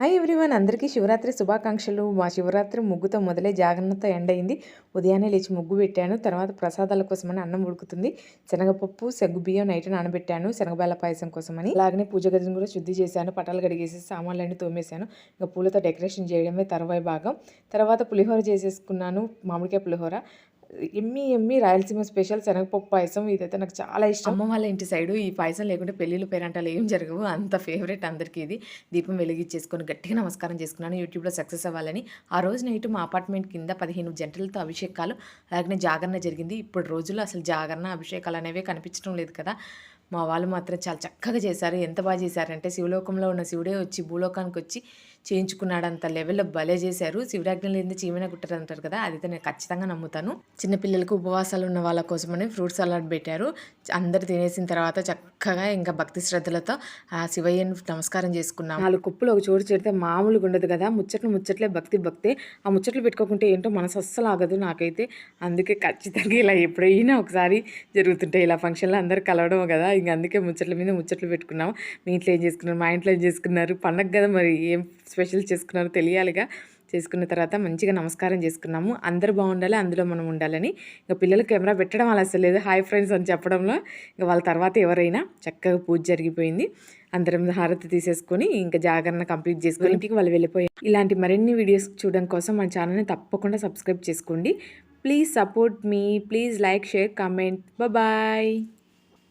Hi everyone అందరికీ శివరాత్రి శుభాకాంక్షలు. మా శివరాత్రి ముగ్గుతో మొదలై జాగ్రత్త ఎండ్ అయింది ఉదయాన్నే లేచి ముగ్గు పెట్టాను. తర్వాత ప్రసాదాల కోసమని అన్నం ఉడుకుతుంది. శనగపప్పు సగ్గు బియ్యం నైట్ నానబెట్టాను. శనగబాల పాయసం కోసమని అలాగనే పూజ గదిని కూడా శుద్ధి చేశాను. పటాలు కడిగేసి సామాన్లన్నీ తోమేశాను. ఇంకా పూలతో డెకరేషన్ చేయడమే తర్వాయి భాగం. తర్వాత పులిహోర చేసేసుకున్నాను. మామిడికాయ పులిహోర. ఎమ్మి ఎమ్మి రాయలసీమ స్పెషల్ శనగపప్పు పాయసం ఇదైతే నాకు చాలా ఇష్టం. అమ్మ వాళ్ళ ఇంటి సైడు ఈ పాయసం లేకుంటే పెళ్ళిళ్ళు పేరంటాలు ఏం జరగవు. అంత ఫేవరెట్ అందరికీ ఇది. దీపం వెలిగించేసుకొని గట్టిగా నమస్కారం చేసుకున్నాను. యూట్యూబ్లో సక్సెస్ అవ్వాలని. ఆ రోజు నైట్ మా అపార్ట్మెంట్ కింద పదిహేను జంటలతో అభిషేకాలు. అలాగే జాగరణ జరిగింది. ఇప్పుడు రోజుల్లో అసలు జాగరణ అభిషేకాలు అనేవి కనిపించడం లేదు కదా. మా వాళ్ళు మాత్రం చాలా చక్కగా చేశారు. ఎంత బాగా చేశారంటే శివలోకంలో ఉన్న శివుడే వచ్చి భూలోకానికి వచ్చి చేయించుకున్నాడంత లెవెల్లో భలే చేశారు. శివరాజ్ఞ ఏంది? చీమైన గుట్టరు అంటారు కదా అదైతే నేను ఖచ్చితంగా నమ్ముతాను. చిన్నపిల్లలకు ఉపవాసాలు ఉన్న వాళ్ళ కోసమని ఫ్రూట్ సలాడ్ పెట్టారు. అందరు తినేసిన తర్వాత చక్కగా ఇంకా భక్తి శ్రద్ధలతో ఆ శివయ్యను నమస్కారం చేసుకున్నాం. నాలుగు కుప్పలు ఒక చోటు చేరితే మామూలుగా ఉండదు కదా ముచ్చట్లు ముచ్చట్లే భక్తి భక్తే. ఆ ముచ్చట్లు పెట్టుకోకుంటే ఏంటో మనసు అస్సలు ఆగదు నాకైతే. అందుకే ఖచ్చితంగా ఇలా ఎప్పుడైనా ఒకసారి జరుగుతుంటాయి. ఇలా ఫంక్షన్లో అందరు కలవడం కదా ఇంక అందుకే ముచ్చట్ల మీద ముచ్చట్లు పెట్టుకున్నాం మీ ఇంట్లో ఏం చేసుకున్నారు? మా ఇంట్లో ఏం చేసుకున్నారు? పండగ కదా మరి ఏం స్పెషల్ చేసుకున్నారో తెలియాలిగా. చేసుకున్న తర్వాత మంచిగా నమస్కారం చేసుకున్నాము. అందరూ బాగుండాలి అందులో మనం ఉండాలని. ఇంకా పిల్లలు కెమెరా పెట్టడం అలా అసలు లేదు. హాయ్ ఫ్రెండ్స్ అని చెప్పడంలో ఇంకా వాళ్ళ తర్వాత ఎవరైనా చక్కగా పూజ జరిగిపోయింది. అందరం హారతి తీసేసుకొని ఇంకా జాగరణ కంప్లీట్ చేసుకొని ఇంటికి వాళ్ళు వెళ్ళిపోయారు. ఇలాంటి మరిన్ని వీడియోస్ చూడడం కోసం మన ఛానల్ని తప్పకుండా సబ్స్క్రైబ్ చేసుకోండి. Please support me please like share comment. Bye